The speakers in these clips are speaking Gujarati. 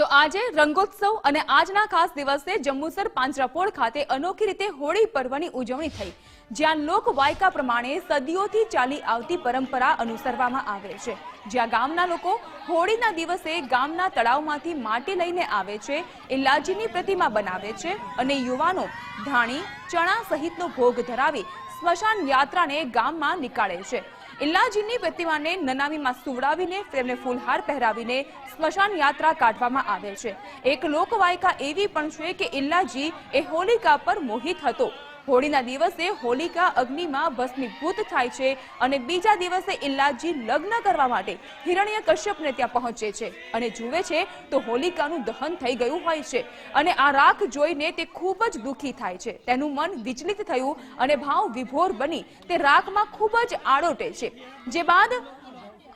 તો આજે રંગોત્સવ અને આજના ખાસ દિવસે જંબુસર પાંજરાપોળ ખાતે અનોખી રીતે હોળી પર્વની ઉજવણી થઈ. જ્યાં લોકવાયકા પ્રમાણે સદીઓથી ચાલી આવતી પરંપરા અનુસરવામાં આવે છે. જ્યાં ગામના લોકો હોળીના દિવસે ગામના તળાવમાંથી માટી લઈને આવે છે ઇલ્લાજીની પ્રતિમા બનાવે છે અને યુવાનો ધાણી, ચણા સહિતનો ભોગ ધરાવી સ્મશાન યાત્રાને ગામમાં નીકાળે છે. ઇલ્લાજીની પ્રતિમાને નનામીમાં સુવડાવીને તેમને ફૂલહાર પહેરાવીને સ્મશાન યાત્રા કાઢવામાં આવે છે. એક લોકવાયકા એવી પણ છે કે ઇલ્લાજી એ હોલિકા પર મોહિત હતો. હોળીના દિવસે હોલિકા અગ્નિમાં ભસ્મીભૂત થાય છે અને બીજા દિવસે ઇલ્લાજી લગ્ન કરવા માટે હિરણ્ય કશ્યપને ત્યાં પહોંચે છે અને જુએ છે તો હોલિકાનું દહન થઈ ગયું હોય છે અને આ રાખ જોઈને તે ખૂબ જ દુઃખી થાય છે. તેનું મન વિચલિત થયું અને ભાવ વિભોર બની તે રાખમાં ખૂબ જ આડોટે છે. જે બાદ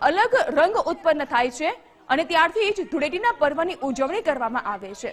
અલગ રંગ ઉત્પન્ન થાય છે અને ત્યારથી જ ધૂળેટીના પર્વની ઉજવણી કરવામાં આવે છે.